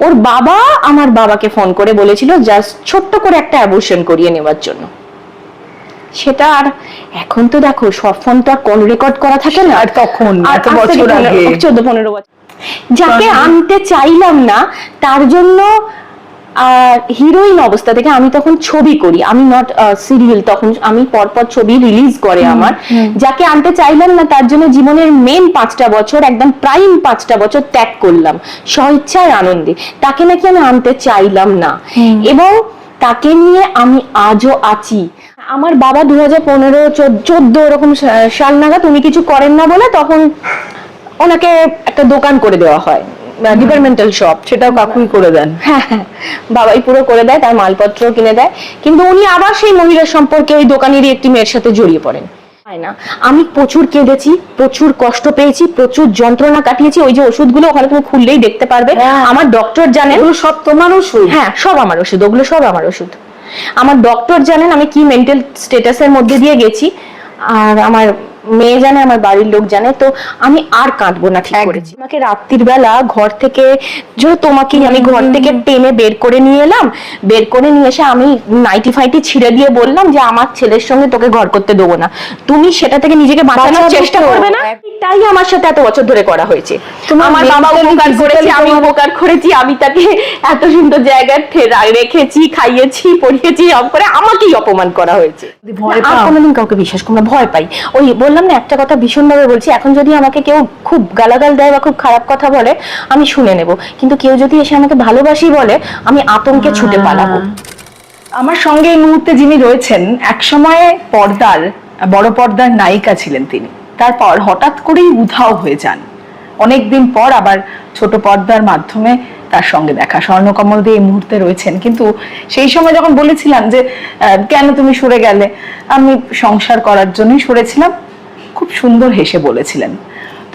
ওর বাবা আমার বাবাকে ফোন করে বলেছিল জাস্ট ছোট্ট করে একটা অ্যাবর্শন করিয়ে নেওয়ার জন্য। সেটা আর এখন তো দেখো সব ফোন তো আর কল রেকর্ড করা থাকে না। আর তখন, এত বছর আগে। চোদ্দ পনেরো বছর। যাকে আনতে চাইলাম না তার জন্য হিরোইন অবস্থা থেকে আমি তখন ছবি করি। আমি নট সিরিয়াল তখন আমি পরপর ছবি রিলিজ করে আমার। যাকে আনতে চাইলাম না তার জন্য জীবনের মেন পাঁচটা বছর একদম প্রাইম পাঁচটা বছর ত্যাগ করলাম। স্বইচ্ছায় আনন্দে। তাকে নাকি আমি আনতে চাইলাম না। এবং তাকে নিয়ে আমি আজও আছি। আমার বাবা দু হাজার পনেরো চোদ্দ ওরকম সাল নাগাদ উনি কিছু করেন না বলে তখন ওনাকে একটা দোকান করে দেওয়া হয়। ডিপার্টমেন্টাল শপ সেটাও কাকুই করে দেন। হ্যাঁ হ্যাঁ বাবাই পুরো করে দেয় তার মালপত্র কিনে দেয়। কিন্তু উনি আবার সেই মহিলার সম্পর্কে ওই দোকানেরই একটি মেয়ের সাথে জড়িয়ে পড়েন। হয় না। আমি প্রচুর কেঁদেছি প্রচুর কষ্ট পেয়েছি প্রচুর যন্ত্রণা কাটিয়েছি। ওই যে ওষুধগুলো ওখানে তুমি খুললেই দেখতে পারবে। হ্যাঁ। আমার ডক্টর জানেন সব তোমার ওষুধ? হ্যাঁ সব আমার ওষুধ। ওগুলো সব আমার ওষুধ। আমার ডক্টর জানেন আমি কি মেন্টাল স্টেটাসের মধ্যে দিয়ে গেছি। আর আমার মেয়ে জানে আমার বাড়ির লোক জানে তো আমি আর কাঁদবো না ঠিক করেছি। আমাকে রাত্রির বেলা ঘর থেকে যে তোমাকেই আমি ঘর থেকে টেনে বের করে নিয়ে এলাম বের করে নিয়ে এসে আমি নাইটি ফাইটি ছিঁড়ে দিয়ে বললাম যে আমার ছেলের সঙ্গে তোকে ঘর করতে দেবো না। তুমি সেটা থেকে নিজেকে বাঁচানোর চেষ্টা করবে না তাই আমার সাথে এত বছর ধরে করা হয়েছে। আমার বাবা উপকার করেছে আমি উপকার করেছি আমি তাকে এত সুন্দর জায়গায় রেখেছি খাইয়েছি পড়িয়েছি সব করে আমাকেই অপমান করা হয়েছে। কোনোদিন কাউকে বিশ্বাস করব ভয় পাই। ওই বললাম না একটা কথা ভীষণ ভাবে বলছি। এখন যদি আমাকে কেউ খুব গালাগাল দেয় বা খুব খারাপ কথা বলে আমি শুনে নেব। কিন্তু কেউ যদি এসে আমাকে ভালোবাসি বলে আমি আতঙ্কে ছুটে পালাবো। আমার সঙ্গে এই মুহূর্তে যিনি রয়েছেন এক সময়ে পর্দার বড় পর্দার নায়িকা ছিলেন তিনি। তারপর হঠাৎ করেই উধাও হয়ে যান। অনেকদিন পর আবার ছোট পর্দার মাধ্যমে তার সঙ্গে দেখা। স্বর্ণকমল দিয়ে এই মুহূর্তে রয়েছেন। কিন্তু সেই সময় যখন বলেছিলাম যে কেন তুমি সরে গেলে? আমি সংসার করার জন্যই সরেছিলাম। খুব সুন্দর হেসে বলেছিলেন।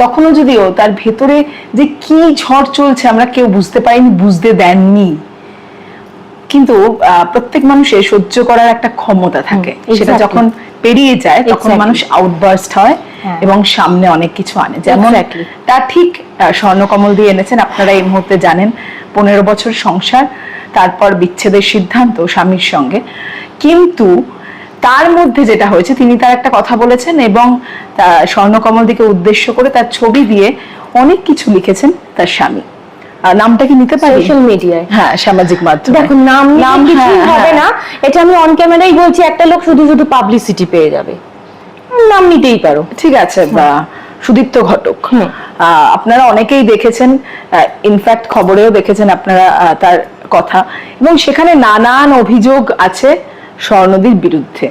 তখনও যদিও তার ভেতরে যে কি ঝড় চলছে আমরা কেউ বুঝতে পারিনি বুঝতে দেননি। কিন্তু প্রত্যেক মানুষের সহ্য করার একটা ক্ষমতা থাকে। সেটা যখন পেরিয়ে যায় তখন মানুষ আউটবার্স্ট হয় হ্যাঁ। এবং সামনে অনেক কিছু আনে। যেমন তা ঠিক স্বর্ণকমল দিয়ে এনেছেন আপনারা এই মুহূর্তে জানেন। পনেরো বছর সংসার তারপর বিচ্ছেদের সিদ্ধান্ত স্বামীর সঙ্গে। কিন্তু তার মধ্যে যেটা হয়েছে তিনি তার একটা কথা বলেছেন এবং তা স্বর্ণকমল দিকে উদ্দেশ্য করে তার ছবি দিয়ে অনেক কিছু লিখেছেন তার স্বামী। নামটা কি নিতে পারি? সোশ্যাল মিডিয়ায় হ্যাঁ সামাজিক মাধ্যমে। দেখো নাম নাম হ্যাঁ, কিছুই হবে হ্যাঁ। না। এটা আমি অন ক্যামেরাই বলছি একটা লোক শুধু শুধু পাবলিসিটি পেয়ে যাবে। নাম নিতেই পারো। ঠিক আছে বা সুদীপ্ত ঘটক। আপনারা অনেকেই দেখেছেন ইনফ্যাক্ট খবরেও দেখেছেন আপনারা তার কথা। এবং সেখানে নানান অভিযোগ আছে। স্বর্ণদীর বিরুদ্ধে।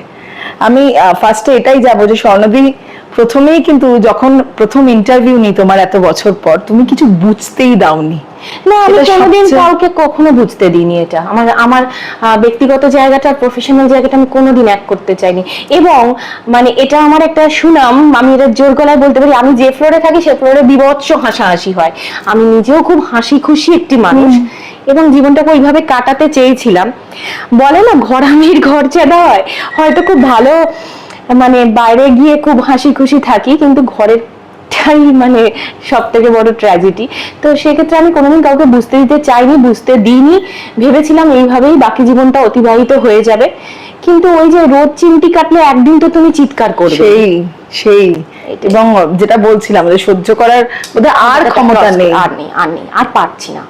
আমি ফার্স্টে এটাই যাব যে স্বর্ণদী প্রথমেই কিন্তু যখন প্রথম ইন্টারভিউ নি তোমার এত বছর পর, তুমি কিছু বুঝতেই দাওনি। না আমি কোনোদিন কাউকে কখনো বুঝতে দিইনি এটা। আমার আমার ব্যক্তিগত জায়গাটা প্রফেশনাল জায়গাটা আমি কোনোদিন এক করতে চাইনি। এবং মানে এটা আমার একটা সুনাম আমি এটা জোর গলায় বলতে পারি আমি যে ফ্লোরে থাকি সে ফ্লোরে বিভৎস হাসাহাসি হয়। আমি নিজেও খুব হাসি খুশি একটি মানুষ। এবং জীবনটাকে ওইভাবে কাটাতে চেয়েছিলাম। বলে না ঘর আমির ঘর চেদা হয় হয়তো খুব ভালো মানে বাইরে গিয়ে খুব হাসি খুশি থাকি কিন্তু ঘরের এটাই মানে সব থেকে বড় ট্র্যাজেডি তো সেক্ষেত্রে আমি কোনোদিন কাউকে বুঝতে দিতে চাইনি বুঝতে দিইনি। ভেবেছিলাম এইভাবেই বাকি জীবনটা অতিবাহিত হয়ে যাবে। কিন্তু ওই যে রোদ চিমটি কাটলে একদিন তো তুমি চিৎকার করবে। সেই সেই। এবং যেটা বলছিলাম যে সহ্য করার বোধহয় আর ক্ষমতা নেই আর নেই আর নেই আর পারছি না।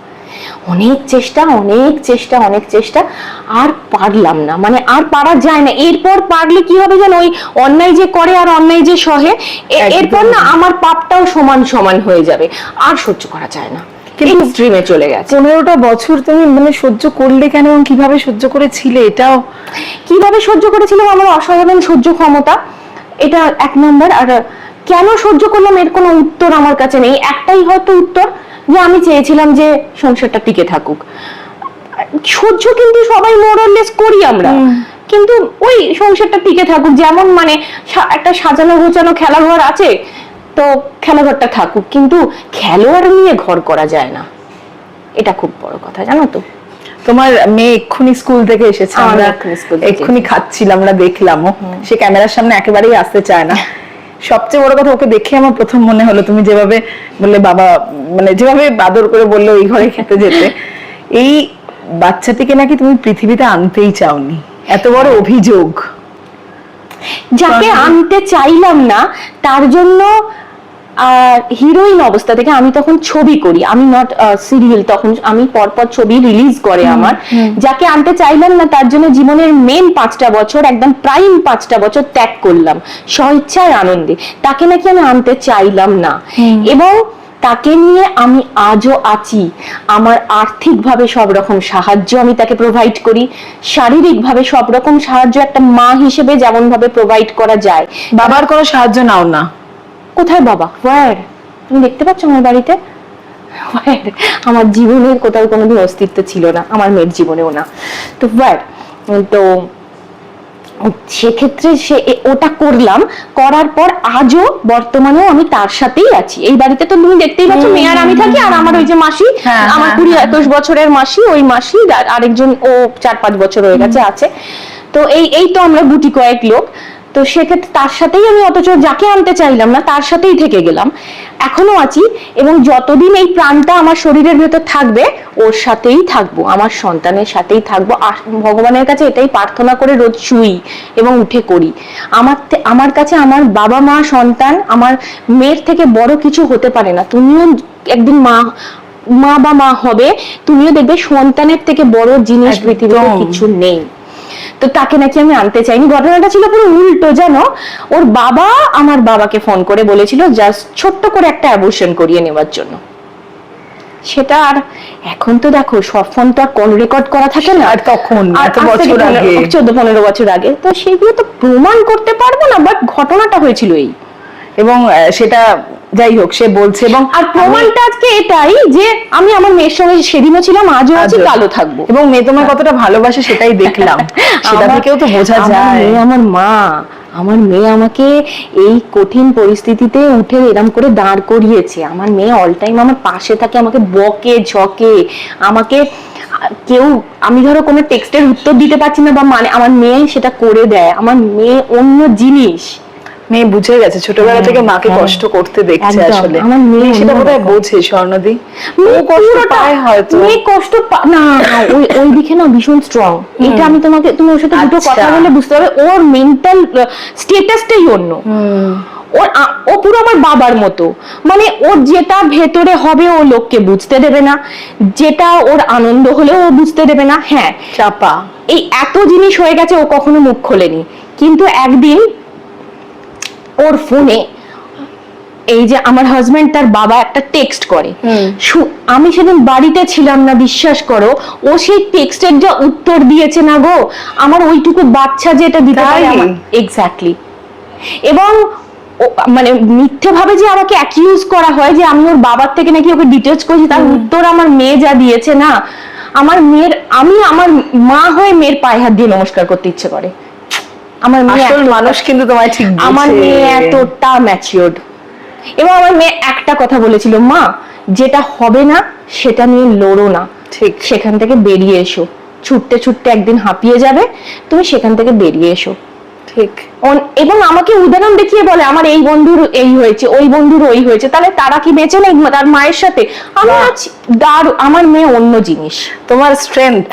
অনেক চেষ্টা অনেক চেষ্টা অনেক চেষ্টা আর পারলাম না। মানে আর পারা যায় না। এরপর পারলে কি হবে যেন ওই অন্যায় যে করে আর অন্যায় যে সহে এরপর না আমার পাপটাও সমান সমান হয়ে যাবে। আর সহ্য করা যায় না। কিন্তু- চলে গেছে। পনেরোটা বছর তুমি মানে সহ্য করলে কেন এবং কীভাবে সহ্য করেছিলে এটাও? কীভাবে সহ্য করেছিলাম? আমার অসাধারণ সহ্য ক্ষমতা। এটা এক নম্বর। আর কেন সহ্য করলাম? এর কোনো উত্তর আমার কাছে নেই। একটাই হয়তো উত্তর যে আমি চেয়েছিলাম যে সংসারটা টিকে থাকুক। সহ্য কিন্তু সবাই মোরলেস করি আমরা। কিন্তু ওই সংসারটা টিকে থাকুক যেমন মানে একটা সাজানো গোছানো খেলাঘর আছে তো খেলাঘরটা থাকুক। কিন্তু খেলোয়াড় নিয়ে ঘর করা যায় না। এটা খুব বড় কথা জানো তো? তোমার মেয়ে এক্ষুনি স্কুল থেকে এসেছে আমরা এক্ষুনি খাচ্ছিলাম আমরা দেখলামও। সে ক্যামেরার সামনে একেবারেই আসতে চায় না। সবচেয়ে বড় কথা ওকে দেখে আমার প্রথম মনে হলো, তুমি যেভাবে বললে বাবা মানে যেভাবে বাদর করে বললে ওই ঘরে খেতে যেতে, এই বাচ্চাটিকে নাকি তুমি পৃথিবীতে আনতেই চাওনি। এত বড় অভিযোগ। যাকে আনতে চাইলাম না, তার জন্য হিরোইন অবস্থা থেকে আমি তখন ছবি করি। আমি নট সিরিয়াল তখন আমি পরপর ছবি রিলিজ করে আমার। যাকে আনতে চাইলাম না তার জন্য জীবনের মেন পাঁচটা বছর একদম প্রাইম পাঁচটা বছর ত্যাগ করলাম স্বেচ্ছায় আনন্দে। তাকে নাকি আমি আনতে চাইলাম না। এবং তাকে নিয়ে আমি আজও আছি। আমার আর্থিকভাবে সব রকম সাহায্য আমি তাকে প্রোভাইড করি। শারীরিকভাবে সব রকম সাহায্য একটা মা হিসেবে যেমন ভাবে প্রোভাইড করা যায়। বাবার কোনো সাহায্য নাও না। কোথায় বাবা? ওয়ার তুমি দেখতে পাচ্ছ আমার বাড়িতে? Where? আমার জীবনের কোথাও কোনোদিন অস্তিত্ব ছিল না আমার মেয়ের জীবনেও না। তো ওয়ার তো সেক্ষেত্রে সে ওটা করলাম করার পর আজও বর্তমানেও আমি তার সাথেই আছি। এই বাড়িতে তো তুমি দেখতেই পাচ্ছ মেয়ে আর আমি থাকি আর আমার ওই যে মাসি হ্যাঁ, আমার হ্যাঁ, কুড়ি হ্যাঁ। একুশ বছরের মাসি ওই মাসি আর আরেকজন ও চার পাঁচ বছর হয়ে গেছে আছে। তো এই এই তো আমরা গুটি কয়েক লোক। তো সেক্ষেত্রে তার সাথেই আমি অথচ যাকে আনতে চাইলাম না তার সাথেই থেকে গেলাম। এখনও আছি এবং যতদিন এই প্রাণটা আমার শরীরের ভেতর থাকবে ওর সাথেই থাকব আমার সন্তানের সাথেই থাকব। আর ভগবানের কাছে এটাই প্রার্থনা করে রোজ শুই এবং উঠে করি। আমার আমার কাছে আমার বাবা মা সন্তান আমার মেয়ের থেকে বড় কিছু হতে পারে না। তুমিও একদিন মা মা বা মা হবে তুমিও দেখবে সন্তানের থেকে বড় জিনিস। পৃথিবীতে কিছু নেই। তো তাকে নাকি আমি আনতে চাইনি। ঘটনাটা ছিল পুরো উল্টো জানো? ওর বাবা আমার বাবাকে ফোন করে বলেছিল জাস্ট ছোট্ট করে একটা অ্যাবর্শন করিয়ে নেওয়ার জন্য। সেটা আর এখন তো দেখো সব ফোন তো আর কল রেকর্ড করা থাকে না। আর তখন, বছর আগে। চোদ্দ পনেরো বছর আগে। তো সেগুলো তো প্রমাণ করতে পারব না বাট ঘটনাটা হয়েছিল এই। এবং সেটা যাই হোক সে বলছে এবং আর প্রমাণটা আজকে এটাই যে আমি আমার মেয়ের সঙ্গে সেদিনও ছিলাম আজও আছি। কালও থাকব। এবং মেয়ে তোমার কতটা ভালোবাসে সেটাই দেখলাম। সেটা থেকেও তো বোঝা যায়। আমার মা আমার মেয়ে আমাকে এই কঠিন পরিস্থিতিতে উঠে এরম করে দাঁড় করিয়েছে। আমার মেয়ে অল টাইম আমার পাশে থাকে আমাকে বকে ঝকে আমাকে কেউ আমি ধরো কোনো টেক্সটের উত্তর দিতে পারছি না বা মানে আমার মেয়ে সেটা করে দেয়। আমার মেয়ে অন্য জিনিস। মেয়ে বুঝে গেছে ছোটবেলা থেকে মাকে হ্যাঁ। কষ্ট করতে দেখছে আসলে। মেয়ে সেটা অন্যরকম। বোঝে স্বর্ণদি। মেয়ে কষ্ট পায় হয়তো। মেয়ে কষ্ট না ওই ওই দিকে না ভীষণ স্ট্রং এটা আমি তোমাকে তুমি ওর সাথে দুটো কথা আচ্ছা। বলে বুঝতে পারবে ওর মেন্টাল স্টেটাসটাই অন্য। ওর ও পুরো আমার বাবার মতো। মানে ওর যেটা ভেতরে হবে ও লোককে বুঝতে দেবে না। যেটা ওর আনন্দ হলেও ও বুঝতে দেবে না। হ্যাঁ। চাপা। এই এত জিনিস হয়ে গেছে ও কখনো মুখ খোলেনি। কিন্তু একদিন ওর ফোনে এই যে আমার হাজবেন্ড তার বাবা একটা টেক্সট করে। আমি সেদিন বাড়িতে ছিলাম না বিশ্বাস করো। ও সেই টেক্সটের যা উত্তর দিয়েছে না গো আমার ওইটুকু বাচ্চা যেটা দিতে পারে? এক্স্যাক্টলি এবং মানে মিথ্যে ভাবে যে আমাকে অ্যাকিউজ করা হয় যে আমি ওর বাবার থেকে নাকি ওকে ডিটেলস করেছি তার উত্তর আমার মেয়ে যা দিয়েছে না। আমার মেয়ের আমি আমার মা হয়ে মেয়ের পায়ে হাত দিয়ে নমস্কার করতে ইচ্ছে করে। আমার মেয়ে আসল মানুষ কিন্তু তোমায় ঠিক আমার মেয়ে এতটা ম্যাচিওর্ড এবং আমার মেয়ে একটা কথা বলেছিল মা যেটা হবে না সেটা নিয়ে লড়ো না। ঠিক। সেখান থেকে বেরিয়ে এসো। ছুটতে ছুটতে একদিন হাঁপিয়ে যাবে তুমি সেখান থেকে বেরিয়ে এসো। ঠিক। অন- এবং আমাকে উদাহরণ দেখিয়ে বলে আমার এই বন্ধুর এই হয়েছে ওই বন্ধুর ওই হয়েছে। তাহলে তারা কি বেঁচে নেই তার মায়ের সাথে? আমি আজ আমার মেয়ে অন্য জিনিস। তোমার স্ট্রেংথ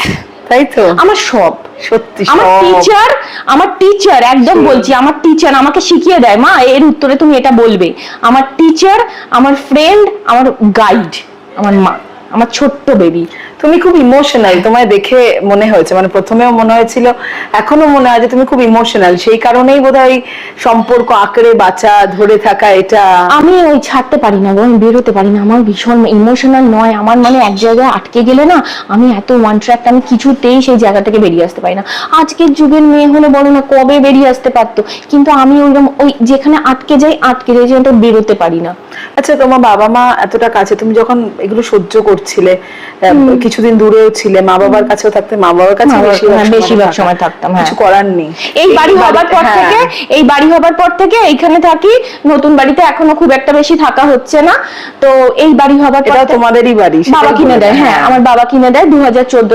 তাই তো? আমার সব। সত্যি আমার টিচার আমার টিচার একদম বলছি আমার টিচার আমাকে শিখিয়ে দেয়। মা এর উত্তরে তুমি এটা বলবে। আমার টিচার আমার ফ্রেন্ড আমার গাইড আমার মা আমার ছোট্ট বেবি তুমি খুব ইমোশনাল তোমায় দেখে মনে হয়েছে। মানে প্রথমেও মনে হয়েছিল এখনও মনে হয় যে তুমি খুব ইমোশনাল সেই কারণেই বোধহয় সম্পর্ক আঁকড়ে বাঁচা ধরে থাকা এটা আমি ওই ছাড়তে পারি না গো আমি বেরোতে পারি না। আমার ভীষণ ইমোশনাল নয়। আমার মানে এক জায়গায় আটকে গেলে না আমি এত ওয়ান ট্র্যাক আমি কিছুতেই সেই জায়গা থেকে বেরিয়ে আসতে পারি না। আজকের যুগের মেয়ে হলে বলো না কবে বেরিয়ে আসতে পারতো? কিন্তু আমি ওইরকম ওই যেখানে আটকে যাই আটকে যাই যেটা বেরোতে পারি না। আচ্ছা তোমার বাবা মা এতটা কাছে তুমি যখন এগুলো সহ্য করছিলে কিছুদিন দূরেও ছিলে মা বাবার কাছেও থাকতে মা বাবার কাছে বেশিরভাগ হ্যাঁ, সময় থাকতাম, হ্যাঁ। কিছু করার নেই। এই বাড়ি হবার পর হ্যাঁ। থেকে এই বাড়ি হবার পর থেকে এইখানে থাকি নতুন বাড়িতে এখনও খুব একটা বেশি থাকা হচ্ছে না। তো এই বাড়ি হবার পর তোমাদেরই বাড়ি বাবা কিনে দেয় হ্যাঁ আমার বাবা কিনে দেয় দু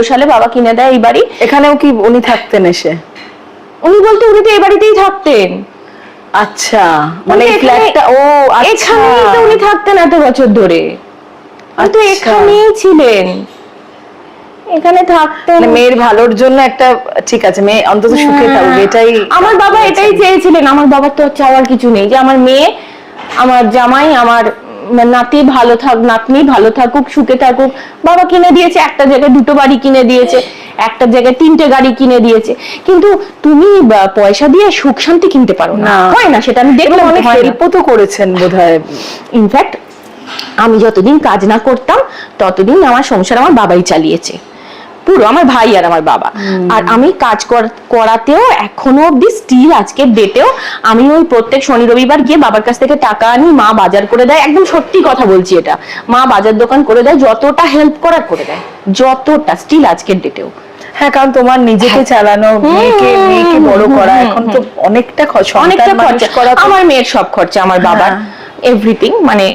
সালে বাবা কিনে দেয় এই বাড়ি। এখানেও কি উনি থাকতেন এসে? উনি বলতে উনি তো এই বাড়িতেই থাকতেন। আচ্ছা মানে ফ্ল্যাটটা ও আচ্ছা। এখানেই তো উনি থাকতেন এত বছর ধরে। তো আচ্ছা। এখানেই ছিলেন। এখানে থাকতে। মানে মেয়ের ভালোর জন্য একটা ঠিক আছে মেয়ে অন্তত সুখে থাকবে এটাই আমার বাবা এটাই চেয়েছিলেন আমার বাবার তো চাওয়ার কিছু নেই যে আমার মেয়ে আমার জামাই আমার নাতি ভালো থাক নাতনি ভালো থাকুক সুখে থাকুক। বাবা কিনে দিয়েছে একটা জায়গায় দুটো বাড়ি কিনে দিয়েছে একটা জায়গায় তিনটে গাড়ি কিনে দিয়েছে। কিন্তু তুমি পয়সা দিয়ে সুখ শান্তি কিনতে পারো না। না। হয় না সেটা আমি দেখলাম অনেক হেল্পও তো করেছেন বোধহয়। ইনফ্যাক্ট আমি যতদিন কাজ না করতাম ততদিন আমার সংসার আমার বাবাই চালিয়েছে। পুরো আমার ভাই আর আমার বাবা। আর আমি কাজ করাতেও এখনও অব্দি স্টিল আজকের ডেটেও আমি ওই প্রত্যেক শনি রবিবার গিয়ে বাবার কাছ থেকে টাকা আনি মা বাজার করে দেয় একদম সত্যি কথা বলছি এটা। মা বাজার দোকান করে দেয় যতটা হেল্প করার করে দেয় যতটা স্টিল আজকের ডেটেও হ্যাঁ কারণ তোমার নিজেকে চালানো মেয়েকে মেয়েকে বড় করা এখন তো অনেকটা খ- সন্তান অনেকটা খরচা। করা আমার মেয়ের সব খরচা আমার বাবার। এভরিথিং মানে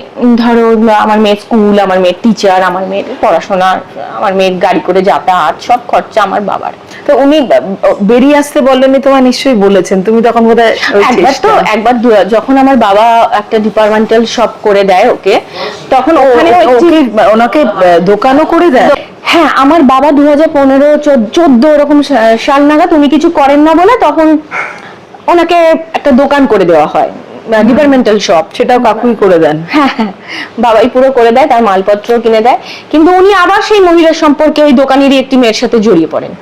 ধরো আমার মেয়ের স্কুল আমার মেয়ের টিচার আমার মেয়ের পড়াশোনা আমার মেয়ের গাড়ি করে যাতায়াত সব খরচা আমার বাবার। তো উনি বেরিয়ে আসতে বললেন তোমায় নিশ্চয়ই বলেছেন। তুমি তখন বোধহয় একবার তো একবার যখন আমার বাবা একটা ডিপার্টমেন্টাল শপ করে দেয় ওকে তখন ওখানে ওনাকে দোকানও করে দেয়? হ্যাঁ আমার বাবা দু হাজার পনেরো চোদ্দ এরকম সাল নাগাদ উনি কিছু করেন না বলে তখন ওনাকে একটা দোকান করে দেওয়া হয়। ডিপার্টমেন্টাল শপ সেটাও কাকুই করে দেন। হ্যাঁ হ্যাঁ, বাবাই পুরো করে দেয় তার মালপত্র কিনে দেয়। কিন্তু উনি আবার সেই মহিলার সম্পর্কে ওই দোকানেরই একটি মেয়ের সাথে জড়িয়ে পড়েন।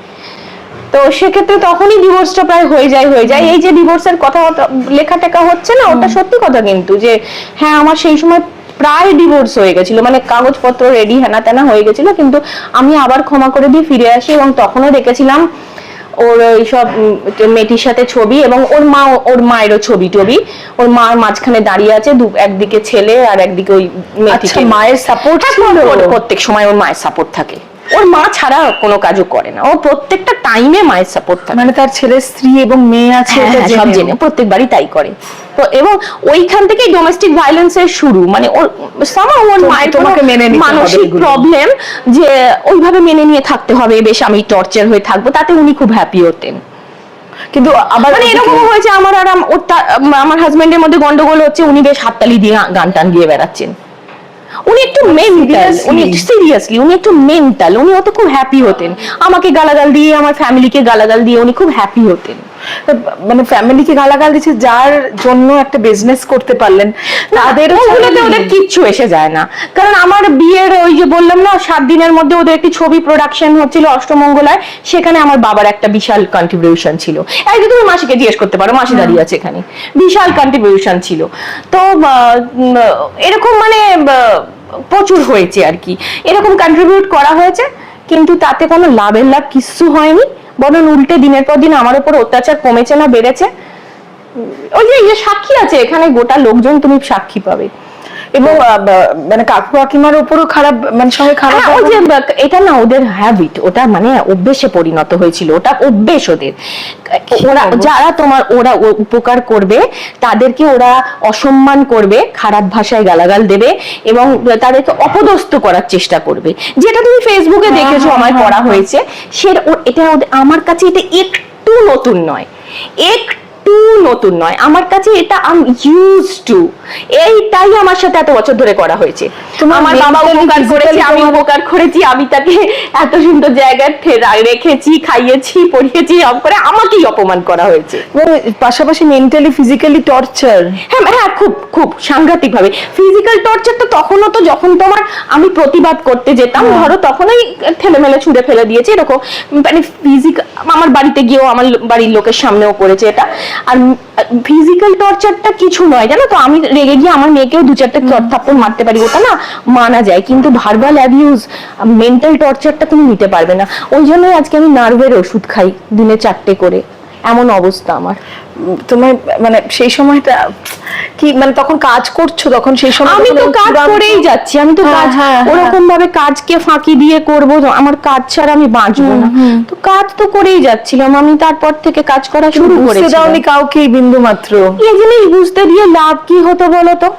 তো সেক্ষেত্রে তখনই ডিভোর্সটা প্রায় হয়ে যায় হয়ে যায়। এই যে ডিভোর্সের কথা লেখা টেখা হচ্ছে না ওটা সত্যি কথা কিন্তু যে হ্যাঁ আমার সেই সময় প্রায় ডিভোর্স হয়ে গেছিল। মানে কাগজপত্র রেডি হেনা তেনা হয়ে গেছিল। কিন্তু আমি আবার ক্ষমা করে দিয়ে ফিরে আসি এবং তখনও দেখেছিলাম ওর এইসব উম, মেয়েটির সাথে ছবি এবং ওর মা ওর মায়েরও ছবি টবি। ওর মার মাঝখানে দাঁড়িয়ে আছে দু একদিকে ছেলে আর একদিকে ওই মেয়েটিকে। আচ্ছা মায়ের সাপোর্ট হ্যাঁ, প্রত্যেক সময় ওর মায়ের সাপোর্ট থাকে। ওর মা ছাড়া কোনো কাজও করে না। ও প্রত্যেকটা টাইমে মায়ের সাপোর্ট থাকে। মানে তার ছেলের স্ত্রী এবং মেয়ে আছে হ্যাঁ, হ্যাঁ, সব। জেনে প্রত্যেকবারই তাই করে। তো এবং ওইখান থেকেই ডোমেস্টিক ভায়োলেন্সের শুরু। মানে ওর সামা ওর মায়ের তোমাকে মেনে নিতে মানসিক প্রবলেম যে ওইভাবে মেনে নিয়ে থাকতে হবে বেশ আমি টর্চার হয়ে থাকব তাতে উনি খুব হ্যাপি হতেন। কিন্তু আবার মানে ওদিকে- এরকম হয়েছে আমার আর আমার হাজবেন্ডের মধ্যে গন্ডগোল হচ্ছে উনি বেশ হাততালি দিয়ে গান টান দিয়ে বেড়াচ্ছেন। উনি একটু মেন্টাল উনি উনি সিরিয়াসলি উনি একটু মেন্টাল উনি অত খুব হ্যাপি হতেন। আমাকে গালাগাল দিয়ে আমার ফ্যামিলিকে গালাগাল দিয়ে উনি খুব হ্যাপি হতেন। মানে ফ্যামিলিকে গালাগাল দিচ্ছে যার জন্য একটা বিজনেস করতে পারলেন তাদের ওগুলোতে ওদের কিচ্ছু এসে যায় না। কারণ আমার বিয়ের ওই যে বললাম না সাত দিনের মধ্যে ওদের একটি ছবি প্রোডাকশন হচ্ছিল অষ্টমঙ্গলায় সেখানে আমার বাবার একটা বিশাল কন্ট্রিবিউশন ছিল। এই তুমি মাসিকে জিজ্ঞেস করতে পারো মাসি দাঁড়িয়ে আছে এখানে। বিশাল কন্ট্রিবিউশন ছিল। তো এরকম মানে প্রচুর হয়েছে আর কি। এরকম কন্ট্রিবিউট করা হয়েছে কিন্তু তাতে কোনো লাভের লাভ কিছু হয়নি। বরং উল্টে দিনের পর দিন আমার উপর অত্যাচার কমেছে না, বেড়েছে। ওই যে যে সাক্ষী আছে, এখানে গোটা লোকজন তুমি সাক্ষী পাবে। এবং মানে কাকু কাকিমার উপরও খারাপ মানে সঙ্গে খারাপ হ্যাঁ, ওই যে এটা না ওদের হ্যাবিট ওটা মানে অভ্যেসে পরিণত হয়েছিল ওটা অভ্যেস ওদের। ওরা যারা তোমার ওরা উপকার করবে তাদেরকে ওরা অসম্মান করবে খারাপ ভাষায় গালাগাল দেবে এবং তাদেরকে অপদস্থ করার চেষ্টা করবে। যেটা তুমি ফেসবুকে দেখেছ হ্যাঁ, আমার হ্যাঁ, করা হ্যাঁ। হয়েছে সে এটা আমার কাছে এটা একটু নতুন নয়। একটু নতুন নয়। আমার কাছে এটা আম ইউজ টু এইটাই আমার সাথে এত বছর ধরে করা হয়েছে। আমার বাবা উপকার করেছে আমি উপকার করেছি আমি তাকে এত সুন্দর জায়গায় রেখেছি খাইয়েছি পড়িয়েছি সব করে আমাকেই অপমান করা হয়েছে। পাশাপাশি মেন্টালি ফিজিক্যালি টর্চার হ্যাঁ হ্যাঁ খুব খুব সাংঘাতিক ভাবে ফিজিক্যাল টর্চার তো তখনও তো যখন তোমার আমি প্রতিবাদ করতে যেতাম ধরো তখনই ঠেলে মেলে ছুঁড়ে ফেলে দিয়েছে এরকম। মানে ফিজিক্যাল আমার বাড়িতে গিয়েও আমার বাড়ির লোকের সামনেও করেছে এটা। আর ফিজিক্যাল টর্চারটা কিছু নয় জানো তো? আমি রেগে গিয়ে আমার মেয়েকেও দু চারটা থাপ্পড় মারতে পারি ওটা না মানা যায়। কিন্তু ভার্বাল অ্যাবিউজ মেন্টাল টর্চারটা তুমি নিতে পারবে না। ওই জন্যই আজকে আমি নার্ভের ওষুধ খাই দিনে চারটে করে। এমন অবস্থা আমার। তোমার মানে সেই সময়টা কি মানে তখন কাজ করছ তখন সেই সময় আমি তো কাজ করেই যাচ্ছি আমি তো হ্যাঁ, কাজ হ্যাঁ, হ্যাঁ। ওরকম ভাবে কাজকে ফাঁকি দিয়ে করব আমার কাজ ছাড়া আমি বাঁচবো না। তো কাজ তো করেই যাচ্ছিলাম আমি তারপর থেকে কাজ করা শুরু করেছি দাওনি কাউকে বিন্দু মাত্র? এই জিনিস বুঝতে দিয়ে লাভ কি হতো বলো তো?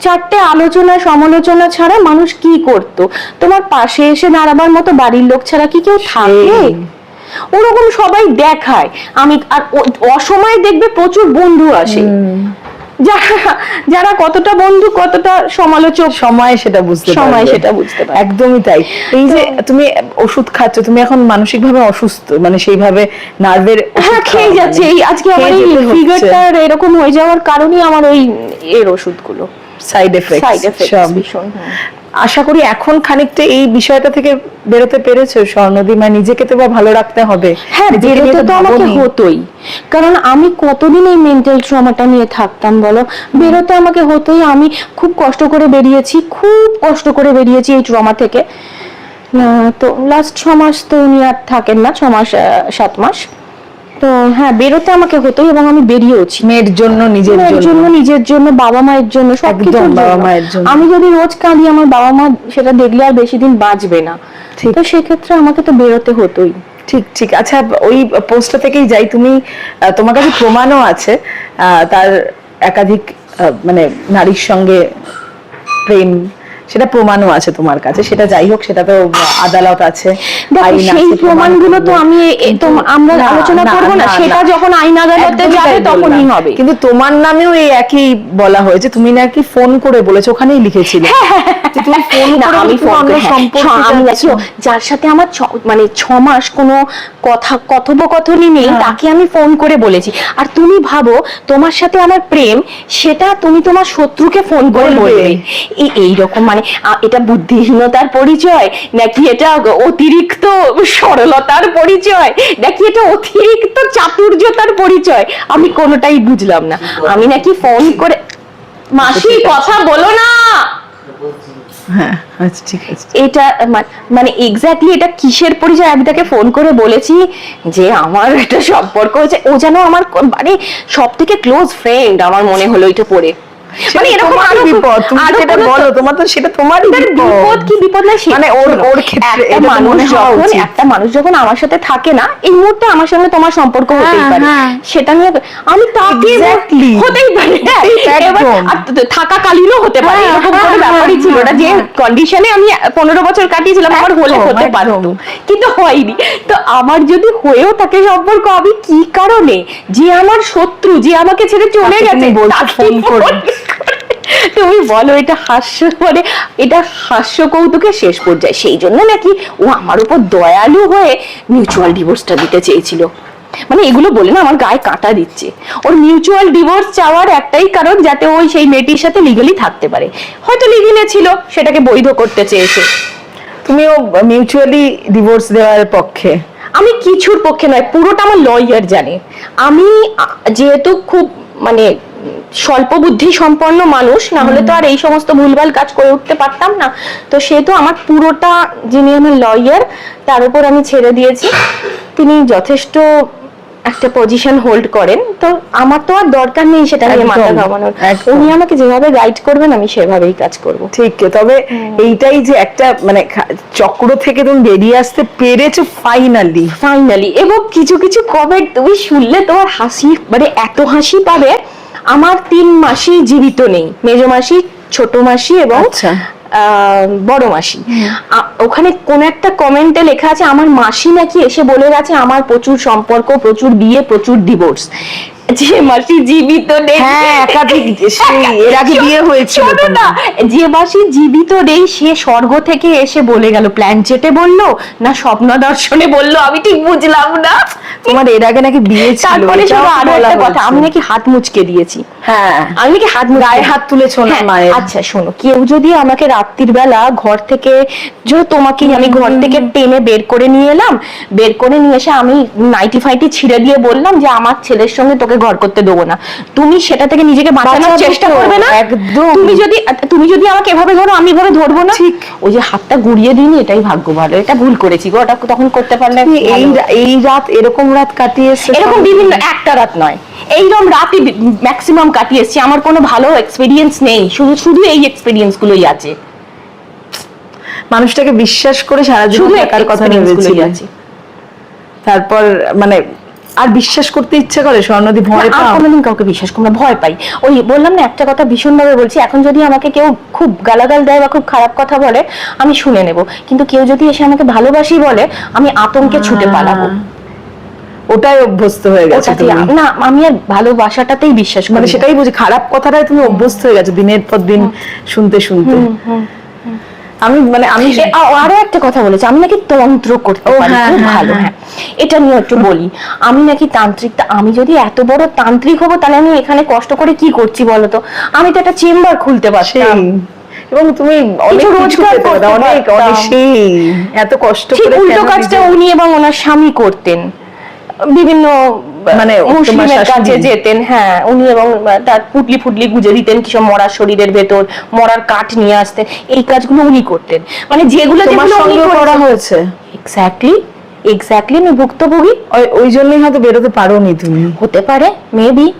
চারটে আলোচনা সমালোচনা ছাড়া মানুষ কি করত? তোমার পাশে এসে দাঁড়াবার মতো বাড়ির লোক ছাড়া কি কেউ থাকে? ওরকম সবাই দেখায়। আমি আর অসময়ে দেখবে প্রচুর বন্ধু আসে। যারা যারা কতটা বন্ধু কতটা সমালোচক সময় সেটা বুঝতে সময়। সেটা বুঝতে। একদমই তাই। এই যে তুমি ওষুধ খাচ্ছ তুমি এখন মানসিক ভাবে অসুস্থ মানে সেইভাবে নার্ভের হ্যাঁ খেয়ে যাচ্ছে। এই আজকে আমার এই ফিগারটা এরকম হয়ে যাওয়ার কারণেই আমার ওই এর ওষুধগুলো। সাইড এফেক্ট সাইড এফেক্ট ভীষণ। আশা করি এখন খানিকটা এই বিষয়টা থেকে বেরোতে পেরেছ স্বর্ণদি মানে নিজেকে তো বা ভালো রাখতে হবে। হ্যাঁ বেরোতে তো আমাকে হতোই। কারণ আমি কতদিন এই মেন্টাল ট্রমাটা নিয়ে থাকতাম বলো? বেরোতে আমাকে হতোই আমি খুব কষ্ট করে বেরিয়েছি খুব কষ্ট করে বেরিয়েছি এই ট্রমা থেকে। তো লাস্ট ছ মাস তো উনি আর থাকেন না ছ মাস সাত মাস। তো হ্যাঁ বেরোতে আমাকে হতোই এবং আমি বেরিয়েওছি। মেয়ের জন্য নিজের জন্য। নিজের জন্য বাবা মায়ের জন্য সব বাবা মায়ের জন্য। আমি যদি রোজ কাঁদি আমার বাবা মা সেটা দেখলে আর বেশি দিন বাঁচবে না। ঠিক। তো সেক্ষেত্রে আমাকে তো বেরোতে হতোই। ঠিক ঠিক। আচ্ছা ওই পোস্টটা থেকেই যাই। তুমি তোমার কাছে প্রমাণও আছে আহ, তার একাধিক মানে নারীর সঙ্গে প্রেম সেটা প্রমাণও আছে তোমার কাছে সেটা যাই হোক সেটা তো আদালত আছে সেই প্রমাণগুলো তো আমি আমরা আলোচনা করব না না, সেটা যখন আইন আদালতে যাবে তখনই হবে। কিন্তু তোমার নামেও এই একই বলা হয়েছে তুমি নাকি ফোন করে বলেছ ওখানেই লিখেছিলে। যে তুমি ফোন করে আমি ফোন হ্যাঁ, সম্পর্কে আমি। দেখো যার সাথে আমার ছ- মানে ছ মাস কোনো কথা কথোপকথনই নেই হ্যাঁ। তাকে আমি ফোন করে বলেছি। আর তুমি ভাবো তোমার সাথে আমার প্রেম সেটা তুমি তোমার শত্রুকে ফোন করে বলবে। এই এইরকম মানে এটা বুদ্ধিহীনতার পরিচয় নাকি এটা অতিরিক্ত সরলতার পরিচয় নাকি এটা অতিরিক্ত চাতুর্যতার পরিচয়? আমি কোনোটাই বুঝলাম না। আমি নাকি ফোন করে মাসি কথা বলো না! হ্যাঁ আচ্ছা ঠিক আছে। এটা মানে এক্স্যাক্টলি এটা কিসের পরিচয়? আমি তাকে ফোন করে বলেছি যে আমার একটা সম্পর্ক হয়েছে। ও যেন আমার মানে সব থেকে ক্লোজ ফ্রেন্ড আমার মনে হলো এটা পড়ে। মানে এরকম আরও বিপদ তুমি যেটা বলো তোমার তো সেটা তোমারই বিপদ কি বিপদ না মানে ওর ওর ক্ষেত্রে একটা মানুষ যখন একটা মানুষ যখন আমার সাথে থাকে না এই মুহূর্তে আমার সঙ্গে তোমার সম্পর্ক হতেই হ্যাঁ, পারে হ্যাঁ। সেটা নিয়ে আমি তাকে. হতেই পারে হ্যাঁ। হতে পারে এরকম কোনো ব্যাপারই ছিল না যে। কন্ডিশনে আমি পনেরো বছর কাটিয়েছিলাম আমার হলে হতে। পারতো কিন্তু হয়নি তো আমার যদি হয়েও থাকে সম্পর্ক আমি কি কারণে যে আমার শত্রু যে আমাকে ছেড়ে চলে গেছে ফোন করে। তুমি বলো এটা হাস্য মানে এটা হাস্য কৌতুকের শেষ পর্যায়ে। সেই জন্য নাকি ও আমার উপর দয়ালু হয়ে মিউচুয়াল ডিভোর্সটা দিতে চেয়েছিল। মানে এগুলো বলে না আমার গায়ে কাঁটা দিচ্ছে। ওর মিউচুয়াল ডিভোর্স চাওয়ার একটাই কারণ যাতে ওই সেই মেয়েটির সাথে লিগালি থাকতে পারে। হয়তো লিগেলে ছিল সেটাকে বৈধ করতে চেয়েছে। তুমিও মিউচুয়ালি ডিভোর্স দেওয়ার পক্ষে? আমি কিছুর পক্ষে নয় পুরোটা আমার লয়ার জানে। আমি যেহেতু খুব মানে স্বল্প বুদ্ধি সম্পন্ন মানুষ না হলে তো আর এই সমস্ত ভুলভাল কাজ করে উঠতে পারতাম না। তো সেহেতু আমার পুরোটা যিনি আমার লয়ার তার উপর আমি ছেড়ে দিয়েছি। তিনি যথেষ্ট একটা পজিশন হোল্ড করেন। তো আমার তো আর দরকার নেই সেটা নিয়ে মাথা ঘামানোর। উনি আমাকে যেভাবে গাইড করবেন আমি সেভাবেই কাজ করব। ঠিক তবে এইটাই যে একটা মানে চক্র থেকে তুমি বেরিয়ে আসতে পেরেছ ফাইনালি ফাইনালি এবং কিছু কিছু কমেন্ট তুমি শুনলে তোমার হাসি মানে এত হাসি পাবে আমার তিন মাসি জীবিত নেই মেজ মাসি ছোট মাসি এবং আচ্ছা। বড় মাসি। ওখানে কোন একটা কমেন্টে লেখা আছে আমার মাসি নাকি এসে বলে গেছে আমার প্রচুর সম্পর্ক প্রচুর বিয়ে প্রচুর ডিভোর্স যে মাসি জীবিত নেই। হ্যাঁ একাধিক এর আগে বিয়ে হয়েছিল না যে মাসি জীবিত নেই সে স্বর্গ থেকে এসে বলে গেল। বলল না স্বপ্ন দর্শনে বলল আমি ঠিক বুঝলাম না। তোমার এর আগে নাকি বিয়ে ছিল তারপরে শোনো আরও একটা কথা আমি নাকি হাত মুচকে দিয়েছি। হ্যাঁ। আমি নাকি হাত গায়ে হাত তুলেছো না হ্যাঁ, মায়ের। আচ্ছা শোনো কেউ যদি আমাকে রাত্রির বেলা ঘর থেকে যে তোমাকে আমি ঘর থেকে টেনে বের করে নিয়ে এলাম। বের করে নিয়ে এসে আমি নাইটি ফাইটি ছিঁড়ে দিয়ে বললাম যে আমার ছেলের সঙ্গে তোকে ঘর করতে দেবো না। তুমি সেটা থেকে নিজেকে বাঁচানোর চেষ্টা করবে না? একদম। তুমি যদি তুমি যদি আমাকে এভাবে ধরো আমি এভাবে ধরবো না? ঠিক। ওই যে হাতটা গুড়িয়ে দিইনি এটাই ভাগ্য ভালো। এটা ভুল করেছি গো ওটা তখন করতে পারলে এই এই রাত এরকম রাত কাটিয়ে এরকম বিভিন্ন একটা রাত নয়। এইরকম রাতই ম্যাক্সিমাম কাটিয়ে এসেছি। আমার কোনো ভালো এক্সপিরিয়েন্স নেই। শুধু শুধু এই এক্সপিরিয়েন্স গুলোই আছে। মানুষটাকে বিশ্বাস করে সারা জীবন থাকার কথা আছে। তারপর মানে আর বিশ্বাস করতে ইচ্ছে করে স্বর্ণদী ভয় পাও। কোনোদিন কাউকে বিশ্বাস করব ভয় পাই। ওই বললাম না একটা কথা ভীষণভাবে বলছি এখন যদি আমাকে কেউ খুব গালাগাল দেয় বা খুব খারাপ কথা বলে আমি শুনে নেব। কিন্তু কেউ যদি এসে আমাকে ভালোবাসি বলে আমি আতঙ্কে ছুটে পালাবো। ওটাই অভ্যস্ত হয়ে গেছে। না আমি আর ভালোবাসাটাতেই বিশ্বাস করি মানে সেটাই বুঝি খারাপ কথাটাই তুমি অভ্যস্ত হয়ে গেছো দিনের পর দিন শুনতে শুনতে। আমি মানে আমি আরও একটা কথা বলেছি আমি নাকি তন্ত্র করতে পারি হ্যাঁ, খুব হ্যাঁ, ভালো। হ্যাঁ। এটা নিয়ে একটু বলি আমি নাকি তান্ত্রিক তা আমি যদি এত বড় তান্ত্রিক হব তাহলে আমি এখানে কষ্ট করে কি করছি বলতো আমি তো একটা চেম্বার খুলতে পারতাম। এবং তুমি অনেক কিছু রোজগার অনেক অনেক সেই এত কষ্ট করে উল্টো কাজটা উনি এবং ওনার স্বামী করতেন। বিভিন্ন মানে মুসলিমের কাছে যেতেন হ্যাঁ উনি এবং তার পুটলি ফুটলি গুজে দিতেন কিসব মরার শরীরের ভেতর মরার কাঠ নিয়ে আসতেন এই কাজগুলো উনি করতেন। মানে যেগুলো যেগুলো করা হয়েছে? এক্স্যাক্টলি এক্স্যাক্টলি আমি ভুক্তভোগী। ওই- ওই জন্যই হয়তো বেরোতে পারোনি তুমি। হতে পারে মেবি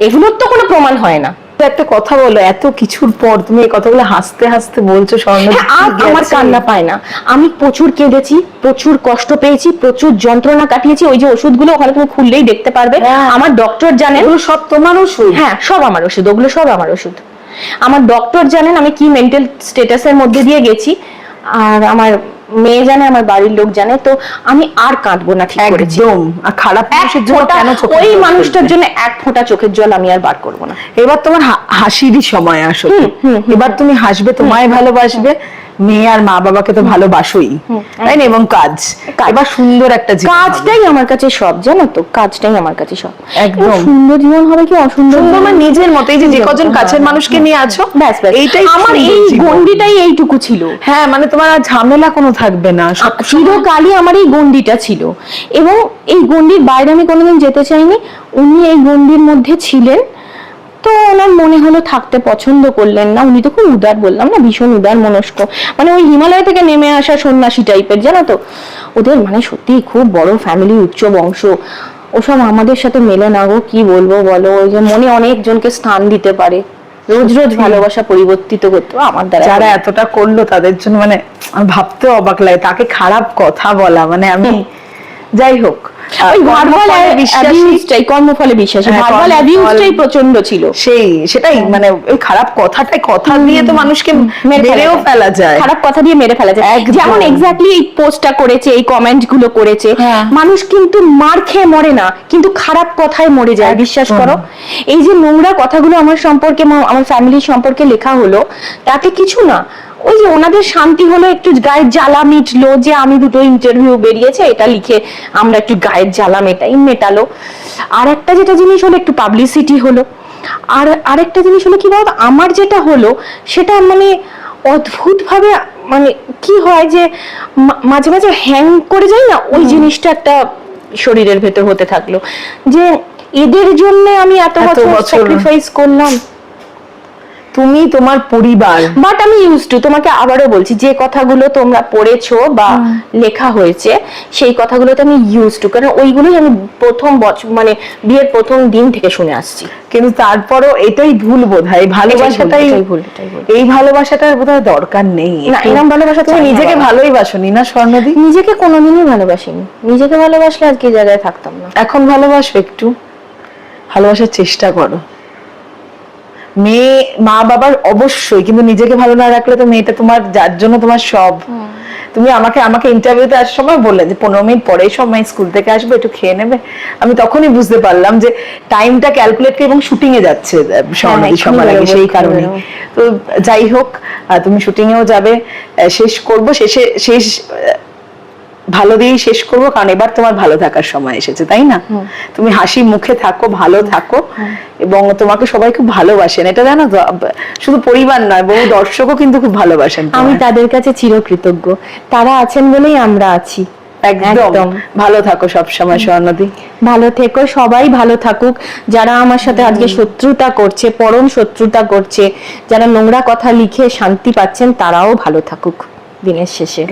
এগুলোর তো কোনো প্রমাণ হয় না। একটা কথা বলো এত কিছুর পর তুমি এই কথাগুলো হাসতে হাসতে বলছো স্বর্ণ হ্যাঁ, আর আমার কান্না পায় না। আমি প্রচুর কেঁদেছি প্রচুর কষ্ট পেয়েছি প্রচুর যন্ত্রণা কাটিয়েছি ওই যে ওষুধগুলো ওখানে তুমি খুললেই দেখতে পারবে। হ্যাঁ। আমার ডক্টর জানেন সব তোমার ওষুধ? হ্যাঁ সব আমার ওষুধ ওগুলো সব আমার ওষুধ। আমার ডক্টর জানেন আমি কি মেন্টাল স্টেটাসের মধ্যে দিয়ে গেছি আর আমার মেয়ে জানে আমার বাড়ির লোক জানে তো আমি আর কাঁদবো না ঠিক করেছি। একদম। আর খারাপ মানুষের জন্য কেন ওই মানুষটার জন্য এক ফোঁটা চোখের জল আমি আর বার করব না। এবার তোমার হাসিরই সময় আসলে এবার তুমি হাসবে তোমায় ভালোবাসবে। মেয়ে আর মা বাবাকে তো ভালোবাসোই তাই না? এবং কাজ। এবার সুন্দর একটা জীবন কাজটাই আমার কাছে সব জানো তো? কাজটাই আমার কাছে সব। একদম। সুন্দর জীবন হবে কি অসুন্দর? সুন্দর জীবন? মানে নিজের মতো এই যে যে কজন হ্যাঁ, কাছের হ্যাঁ, মানুষকে হ্যাঁ, নিয়ে আছো ব্যাস ব্যাস। এইটাই আমার এই গন্ডিটাই এইটুকু ছিল। হ্যাঁ মানে তোমার আর ঝামেলা কোনো থাকবে না। চিরকালই আমার এই গন্ডিটা ছিল। এবং এই গন্ডির বাইরে আমি কোনোদিন যেতে চাইনি। উনি এই গন্ডির মধ্যে ছিলেন। তো ওনার মনে হলো থাকতে পছন্দ করলেন না। উনি তো খুব উদার বললাম না ভীষণ উদার মনস্ক। মানে ওই হিমালয় থেকে নেমে আসা সন্ন্যাসী টাইপের জানো তো? ওদের মানে সত্যি খুব বড় ফ্যামিলি উচ্চ বংশ। ওসব আমাদের সাথে মেলে না গো কি বলব বলো? ওই যে মনে অনেকজনকে স্থান দিতে পারে। রোজ রোজ ভালোবাসা পরিবর্তিত করতে আমার দ্বারা। যারা এতটা করল তাদের জন্য মানে আমি ভাবতেও অবাক লাগে। তাকে খারাপ কথা বলা মানে আমি যাই হোক। কর্মফলে বিশ্বাসী। অ্যাবিউজটাই কর্মফলে ভার্বাল অ্যাবিউজটাই প্রচণ্ড ছিল। সেই সেটাই মানে ওই খারাপ কথাটাই কথা দিয়ে তো মানুষকে মেরেও ফেলা যায়। খারাপ কথা দিয়ে মেরে ফেলা যায়। যেমন এক্স্যাক্টলি এই পোস্টটা করেছে এই কমেন্টগুলো করেছে হ্যাঁ। মানুষ কিন্তু মার খেয়ে মরে না কিন্তু খারাপ কথায় মরে যায় বিশ্বাস করো। এই যে নোংরা কথাগুলো আমার সম্পর্কে আমার ফ্যামিলির সম্পর্কে লেখা হলো তাতে কিছু না। ওই যে ওনাদের শান্তি হলো একটু গায়ের জ্বালা মিটলো যে আমি দুটো ইন্টারভিউ বেরিয়েছে এটা লিখে আমরা একটু গায়ের জ্বালা মেটাই মেটালো। আর একটা যেটা জিনিস হলো একটু পাবলিসিটি হলো। আর আরেকটা জিনিস হলো কি বলতো আমার যেটা হলো সেটা মানে অদ্ভুত ভাবে মানে কি হয় যে মাঝে মাঝে হ্যাং করে যায় না ওই জিনিসটা একটা শরীরের ভেতর হতে থাকল। যে এদের জন্য আমি এত বছর- স্যাক্রিফাইস করলাম। তুমি তোমার পরিবার বাট আমি ইউজ টু তোমাকে আবারও বলছি যে কথাগুলো তোমরা পড়েছো বা লেখা হয়েছে সেই কথাগুলোতে আমি ইউজ টু কারণ ওইগুলোই আমি প্রথম বছর মানে বিয়ের প্রথম দিন থেকে শুনে আসছি। কিন্তু তারপরও এটাই ভুল বোধ হয় ভালোবাসাটাই ভুল, এই ভালোবাসাটার বোধ হয় দরকার নেই। না, একটু- ভালোবাসা তুমি নিজেকে। ভালোই বাসনি না স্বর্ণদি নিজেকে কোনোদিনই ভালোবাসিনি। নিজেকে ভালোবাসলে আজকে জায়গায় থাকতাম না। এখন ভালোবাসো একটু। ভালোবাসার চেষ্টা করো। মেয়ে মা বাবার অবশ্যই কিন্তু নিজেকে ভালো না রাখলে তো মেয়েটা তোমার যার জন্য তোমার সব। তুমি আমাকে আমাকে ইন্টারভিউতে আসার সময় বললে যে পনেরো মিনিট পরেই সময় স্কুল থেকে আসবে একটু খেয়ে নেবে। আমি তখনই বুঝতে পারলাম যে টাইমটা ক্যালকুলেট করে এবং শুটিং এ যাচ্ছে আগে সেই কারণে তো যাই হোক তুমি শুটিং এও যাবে শেষ করব শেষে শেষ ভালো দিয়েই শেষ করব কারণ এবার তোমার ভালো থাকার সময় এসেছে তাই না? তুমি হাসি মুখে থাকো ভালো থাকো এবং তোমাকে সবাই খুব ভালোবাসেন। এটা জানো তো শুধু পরিবার নয় বহু দর্শকও কিন্তু খুব ভালোবাসেন আমি তাদের কাছে চিরকৃতজ্ঞ। তারা আছেন বলেই আমরা আছি। একদম। একদম। ভালো থাকো সব সময় স্বর্ণদি। ভালো থেকো সবাই ভালো থাকুক। যারা আমার সাথে আজকে শত্রুতা করছে পরম শত্রুতা করছে যারা নোংরা কথা লিখে শান্তি পাচ্ছেন তারাও ভালো থাকুক দিনের শেষে।